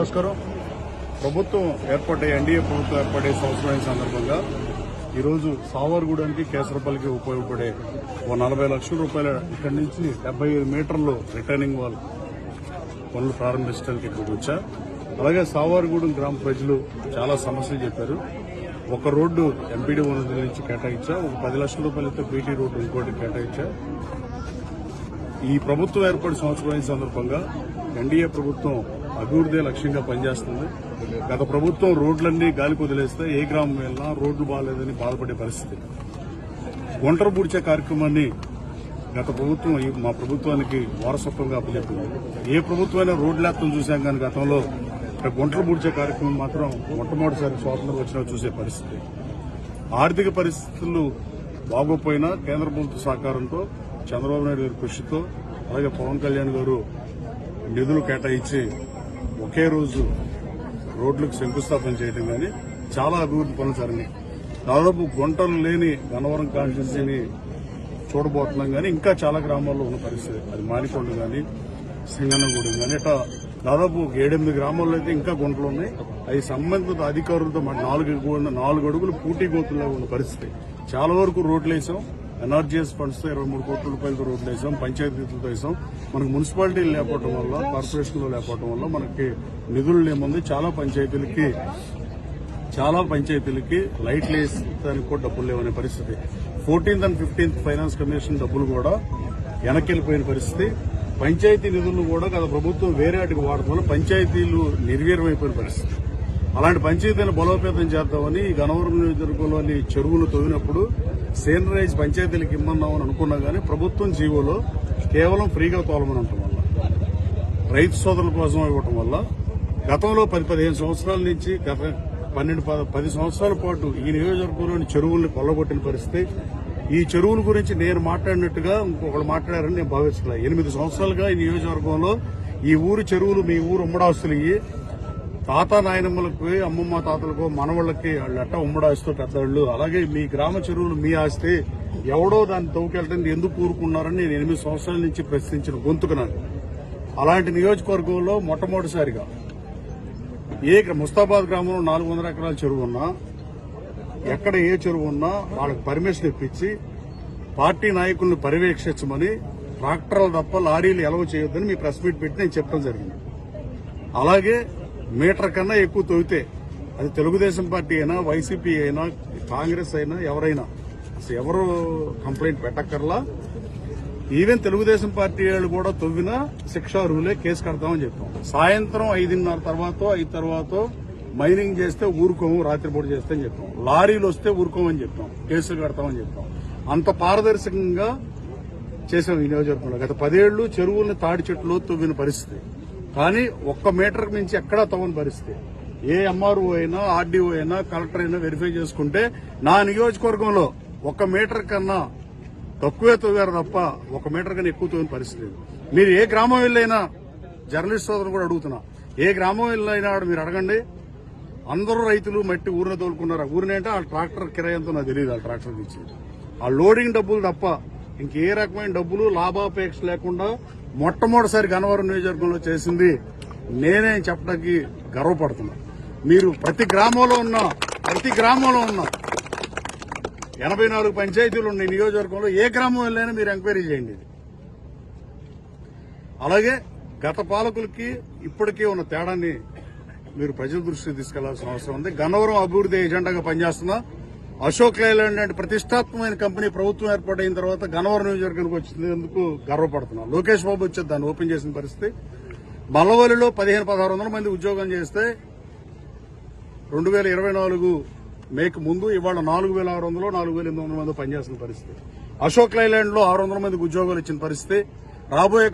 నమస్కారం. ప్రభుత్వం ఏర్పడే ఎన్డీఏ ప్రభుత్వం ఏర్పడే సంవత్సరమైన సందర్భంగా ఈరోజు సావర్గూడెంకి కేసరపల్లికి ఉపయోగపడే ఓ నలభై లక్షల రూపాయల ఇక్కడి నుంచి డెబ్బై ఐదు మీటర్లు రిటర్నింగ్ వాల్ పనులు ప్రారంభించడానికి ఇక్కడికి వచ్చా. అలాగే సావర్గూడెం గ్రామ ప్రజలు చాలా సమస్యలు చెప్పారు. ఒక రోడ్డు ఎంపీడీ నిధుల నుంచి కేటాయించా. ఒక పది లక్షల రూపాయలతో బీటీ రోడ్డు ఇంకోటి కేటాయించా. ఈ ప్రభుత్వం ఏర్పడి సంవత్సరమైన సందర్భంగా ఎన్డీఏ ప్రభుత్వం అభివృద్ధి లక్ష్యంగా పనిచేస్తుంది. గత ప్రభుత్వం రోడ్లన్నీ గాలికి వదిలేస్తే ఏ గ్రామం వెళ్ళినా రోడ్లు బాగాలేదని బాధపడే పరిస్థితి. ఒంటరి పూడ్చే కార్యక్రమాన్ని గత ప్రభుత్వం మా ప్రభుత్వానికి వారసత్వంగా అప్పచెప్పింది. ఏ ప్రభుత్వమైనా రోడ్లు లేత్తం చూశాం కానీ గతంలో ఒంటరి పూడ్చే కార్యక్రమం మాత్రం మొట్టమొదటిసారి స్వాతంత్రం వచ్చినా చూసే పరిస్థితి. ఆర్థిక పరిస్థితులు బాగోపోయినా కేంద్ర ప్రభుత్వ సహకారంతో చంద్రబాబు నాయుడు గారి కృషితో అలాగే పవన్ కళ్యాణ్ గారు నిధులు కేటాయించి ఒకే రోజు రోడ్లకు శంకుస్థాపన చేయడం కానీ చాలా అభివృద్ధి పనులు జరిగినాయి. దాదాపు గుంటలు లేని గన్నవరం కాన్స్టిట్యూన్సీని చూడబోతున్నాం కానీ ఇంకా చాలా గ్రామాల్లో ఉన్న పరిస్థితి. అది మానికొండ కానీ సింగన్నగూడెం కానీ ఇట్లా దాదాపు ఒక ఏడెనిమిది గ్రామాల్లో అయితే ఇంకా గుంటలు ఉన్నాయి. అవి సంబంధిత అధికారులతో మన నాలుగు నాలుగు అడుగులు పూటీ గోతుల్లో ఉన్న పరిస్థితి. చాలా వరకు రోడ్లు వేసాం. ఎన్ఆర్జీఎస్ ఫండ్స్తో ఇరవై మూడు కోట్ల రూపాయలతో రోడ్లు వేసాం పంచాయతీలతో వేసాం. మనకు మున్సిపాలిటీలు లేకపోవడం వల్ల కార్పొరేషన్లు లేకపోవడం వల్ల మనకి నిధులు లేముంది. చాలా పంచాయతీలకి చాలా పంచాయతీలకి లైట్లు వేస్తానికి కూడా డబ్బులు లేవనే పరిస్థితి. Fourteenth and fifteenth finance commission డబ్బులు కూడా వెనకెళ్ళిపోయిన పరిస్థితి. పంచాయతీ నిధులను కూడా గత ప్రభుత్వం వేరే వాటికి వాడటం వల్ల పంచాయతీలు నిర్వీర్యమైపోయిన పరిస్థితి. అలాంటి పంచాయతీలను బలోపేతం చేద్దామని ఈ గనవరం నియోజకవర్గంలోని చెరువులు తవ్వినప్పుడు సేనరైజ్ పంచాయతీలకు ఇమ్మన్నామని అనుకున్నా కానీ ప్రభుత్వం జీవోలో కేవలం ఫ్రీగా తోలమని ఉండటం వల్ల రైతు సోదరుల కోసం ఇవ్వటం వల్ల గతంలో పది పదిహేను సంవత్సరాల నుంచి గత పన్నెండు పద- పది సంవత్సరాల పాటు ఈ నియోజకవర్గంలోని చెరువుల్ని కొల్లగొట్టిన పరిస్థితి. ఈ చెరువుల గురించి నేను మాట్లాడినట్టుగా ఇంకొకరు మాట్లాడారని నేను భావిస్తున్నా. ఎనిమిది సంవత్సరాలుగా ఈ నియోజకవర్గంలో ఈ ఊరు చెరువులు మీ ఊరు ఉమ్మడాస్తులు ఇవి తాత నాయనమ్మలకు అమ్మమ్మ తాతలకు మనవాళ్ళకి వాళ్ళట్ట ఉమ్మడాస్తూ పెద్దవాళ్ళు అలాగే మీ గ్రామ చెరువులు మీ ఆస్తి ఎవడో దాన్ని తవ్వుకెళ్ళడం ఎందుకు కూరుకున్నారని నేను ఎనిమిది సంవత్సరాల నుంచి ప్రశ్నించిన గొంతుకున్నాను అలాంటి నియోజకవర్గంలో మొట్టమొదటిసారిగా ఏ ముస్తాబాద్ గ్రామంలో నాలుగు వందల ఎకరాల చెరువు ఉన్నా ఎక్కడ ఏ చెరువు ఉన్నా వాళ్ళకి పర్మిషన్ ఇప్పించి పార్టీ నాయకులను పర్యవేక్షించమని ట్రాక్టర్లు తప్ప లారీలు ఎలవ చేయొద్దని మీ ప్రెస్ మీట్ పెట్టి నేను చెప్పడం జరిగింది. అలాగే మీటర్ కన్నా ఎక్కువ తవ్వితే అది తెలుగుదేశం పార్టీ అయినా వైసీపీ అయినా కాంగ్రెస్ అయినా ఎవరైనా. అసలు ఎవరు కంప్లైంట్ పెట్టక్కర్లా? ఈవెన్ తెలుగుదేశం పార్టీ వాళ్ళు కూడా తవ్వినా శిక్షార్హులే కేసు కడతామని చెప్పాం సాయంత్రం ఐదున్నర తర్వాత ఐదు తర్వాత మైనింగ్ చేస్తే ఊరుకోము రాత్రిపూట చేస్తే అని చెప్పాం లారీలు వస్తే ఊరుకోమని చెప్పాం కేసులు కడతామని చెప్పాం అంత పారదర్శకంగా చేసాం ఈ నియోజకవర్గంలో. గత పదేళ్ళు చెరువుల్ని తాడి చెట్లు తవ్విన పరిస్థితి. కానీ ఒక్క మీటర్ మించి ఎక్కడా తవ్వని పరిస్థితి. ఏ ఎంఆర్ఓ అయినా ఆర్డీఓ అయినా కలెక్టర్ అయినా వెరిఫై చేసుకుంటే నా నియోజకవర్గంలో ఒక్క మీటర్ కన్నా తక్కువే తవ్వారు తప్ప ఒక మీటర్ కన్నా ఎక్కువ తవ్విన పరిస్థితి లేదు. మీరు ఏ గ్రామం వెళ్ళైనా జర్నలిస్ట్ సోదరు కూడా అడుగుతున్నా. ఏ గ్రామం వెళ్ళైనా మీరు అడగండి. అందరూ రైతులు మట్టి ఊరిని తోలుకున్నారు? ఊరిని అంటే ఆ ట్రాక్టర్ కిరాయంతో నాకు తెలియదు ఆ ట్రాక్టర్ ఇచ్చింది. ఆ లోడింగ్ డబ్బులు తప్ప ఇంకే రకమైన డబ్బులు లాభాపేక్ష లేకుండా మొట్టమొదటిసారి గన్నవరం నియోజకవర్గంలో చేసింది నేనే చెప్పడానికి గర్వపడుతున్నా. మీరు ప్రతి గ్రామంలో ఉన్న ప్రతి గ్రామంలో ఉన్న ఎనభై నాలుగు పంచాయతీలు ఉన్న నియోజకవర్గంలో ఏ గ్రామం వెళ్ళైనా మీరు ఎంక్వైరీ చేయండి. ఇది. అలాగే గత పాలకులకి ఇప్పటికే ఉన్న తేడాన్ని మీరు ప్రజల దృష్టికి తీసుకెళ్ళాల్సిన అవసరం ఉంది. గన్నవరం అభివృద్ధి ఎజెండాగా పనిచేస్తున్నా. అశోక్ లైలాండ్ ప్రతిష్టాత్మకమైన కంపెనీ ప్రభుత్వం ఏర్పాటైన తర్వాత గన్నవరం నియోజకవర్గానికి వచ్చినందుకు గర్వపడుతున్నాం. లోకేష్ బాబు వచ్చి దాన్ని ఓపెన్ చేసిన పరిస్థితి. మల్లవల్లిలో పదిహేను పదహారు వందల మంది ఉద్యోగం చేస్తే రెండు వేల ఇరవై నాలుగు మేకు ముందు ఇవాళ నాలుగు వేల ఆరు వందలు నాలుగు వేల ఎనిమిది వందల మంది పనిచేస్తున్న పరిస్థితి. అశోక్ లైలాండ్లో ఆరు వందల మందికి ఉద్యోగాలు ఇచ్చిన పరిస్థితి. రాబోయే